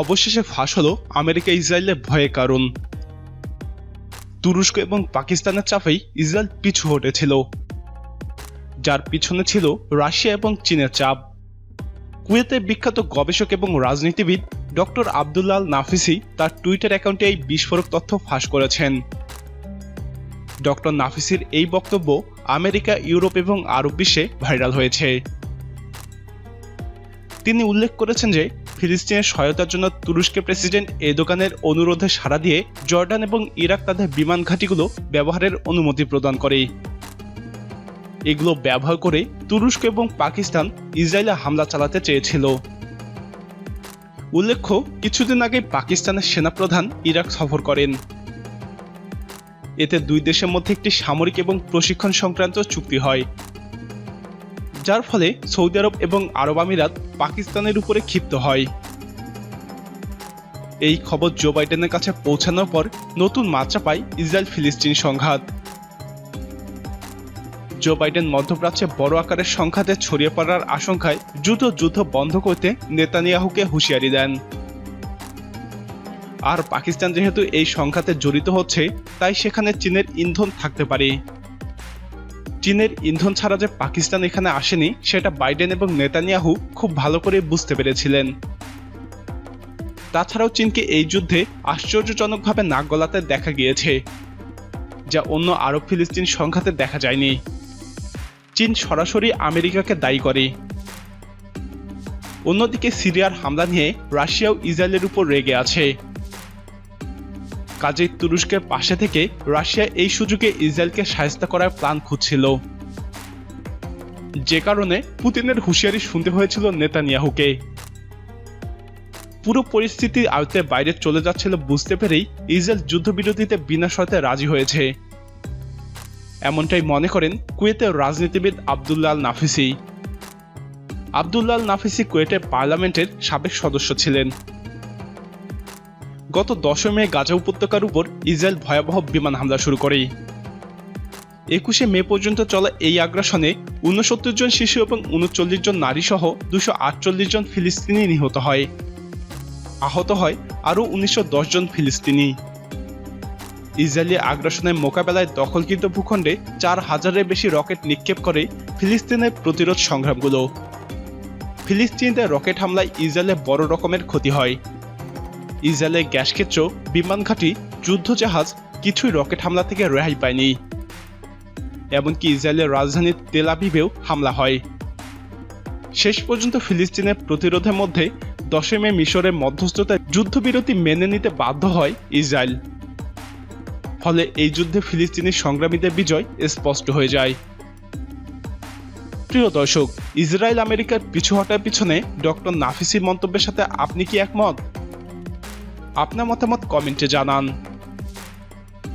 অবশেষে ফাঁস হলো আমেরিকা ইসরায়েলের ভয়ের কারণ। তুরস্ক এবং পাকিস্তানের চাপেই ইসরায়েল পিছু হটেছিল, যার পিছনে ছিল রাশিয়া এবং চীনের চাপ। কুয়েতের বিখ্যাত গবেষক এবং রাজনীতিবিদ ডক্টর আবদুল্লাহ নাফিসি তার টুইটার অ্যাকাউন্টে এই বিস্ফোরক তথ্য ফাঁস করেছেন। ডক্টর নাফিসির এই বক্তব্য আমেরিকা, ইউরোপ এবং আরব বিশ্বে ভাইরাল হয়েছে। তিনি উল্লেখ করেছেন যে ফিলিস্তিনের সহায়তার জন্য তুরস্কের প্রেসিডেন্ট দোকানের অনুরোধে সাড়া দিয়ে জর্ডান এবং ইরাক তাদের বিমান ঘাঁটিগুলো ব্যবহারের অনুমতি প্রদান করে। এগুলো ব্যবহার করে তুরস্ক এবং পাকিস্তান ইসরায়েলে হামলা চালাতে চেয়েছিল। উল্লেখ্য, কিছুদিন আগে পাকিস্তানের সেনাপ্রধান ইরাক সফর করেন। এতে দুই দেশের মধ্যে একটি সামরিক এবং প্রশিক্ষণ সংক্রান্ত চুক্তি হয়। যার ফলে সৌদি আরব এবং আরব আমিরাত পাকিস্তানের উপরে ক্ষিপ্ত হয়। এই খবর জো বাইডেনের কাছে পৌঁছানোর পর নতুন মাত্রা পায় ইসরায়েল ফিলিস্তিন সংঘাত। জো বাইডেন মধ্যপ্রাচ্যে বড় আকারের সংঘাতে ছড়িয়ে পড়ার আশঙ্কায় দ্রুত যুদ্ধ বন্ধ করতে নেতানিয়াহুকে হুঁশিয়ারি দেন। আর পাকিস্তান যেহেতু এই সংঘাতে জড়িত হচ্ছে, তাই সেখানে চীনের ইন্ধন থাকতে পারে। চীনের ইন্ধন ছাড়া যে পাকিস্তান এখানে আসেনি, সেটা বাইডেন এবং নেতানিয়াহু খুব ভালো করে বুঝতে পেরেছিলেন। তাছাড়াও চীনকে এই যুদ্ধে আশ্চর্যজনকভাবে নাক গলাতে দেখা গিয়েছে, যা অন্য আরব ফিলিস্তিন সংঘাতে দেখা যায়নি। চীন সরাসরি আমেরিকাকে দায়ী করে। অন্যদিকে সিরিয়ার হামলা নিয়ে রাশিয়াও ইসরায়েলের উপর রেগে আছে। কাজেই তুরস্কের পাশে থেকে রাশিয়া এই সুযোগে ইসরায়েলকে সাহায্য করার প্ল্যান খুঁজছিল। যে কারণে পুতিনের হুঁশিয়ারি শুনতে হয়েছিল নেতানিয়াহুকে। পুরো পরিস্থিতি আয়ত্তের বাইরে চলে যাচ্ছিল বুঝতে পেরেই ইসরায়েল যুদ্ধবিরতিতে বিনা শর্তে রাজি হয়েছে। এমনটাই মনে করেন কুয়েতের রাজনীতিবিদ আবদুল্লাল নাফিসি। আবদুল্লাল নাফিসি কুয়েটের পার্লামেন্টের সাবেক সদস্য ছিলেন। গত দশই মে গাজা উপত্যকার উপর ইসরায়েল ভয়াবহ বিমান হামলা শুরু করে। একুশে মে পর্যন্ত চলা এই আগ্রাসনে উনসত্তর জন শিশু এবং উনচল্লিশ জন নারী সহ দুশো আটচল্লিশ জন ফিলিস্তিনি নিহত হয়। আহত হয় আরও উনিশশো দশ জন ফিলিস্তিনি। ইসরায়েলি আগ্রাসনের মোকাবেলায় দখলকৃত ভূখণ্ডে চার হাজারের বেশি রকেট নিক্ষেপ করে ফিলিস্তিনের প্রতিরোধ সংগ্রামগুলো। ফিলিস্তিনিদের রকেট হামলায় ইসরায়েলে বড় রকমের ক্ষতি হয়। ইসরায়েলের গ্যাস ক্ষেত্র, বিমান ঘাঁটি যুদ্ধজাহাজ কিছুই রকেট হামলা থেকে রেহাই পায়নি। এমনকি ইসরায়েলের রাজধানী তেল আবিবেও হামলা হয়। শেষ পর্যন্ত ফিলিস্তিনের প্রতিরোধের মধ্যে দশই মে মিশরের মধ্যস্থতায় যুদ্ধবিরতি মেনে নিতে বাধ্য হয় ইসরায়েল। ফলে এই যুদ্ধে ফিলিস্তিনি সংগ্রামীদের বিজয় স্পষ্ট হয়ে যায়। প্রিয় দর্শক, ইসরায়েল আমেরিকার পিছু হটার পিছনে ডক্টর নাফিসির মন্তব্যের সাথে আপনি কি একমত? আপনার মতামত কমেন্টে জানান।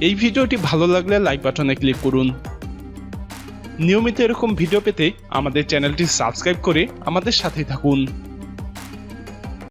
এই ভিডিওটি ভালো লাগলে লাইক বাটনে ক্লিক করুন। নিয়মিত এরকম ভিডিও পেতে আমাদের চ্যানেলটি সাবস্ক্রাইব করে আমাদের সাথেই থাকুন।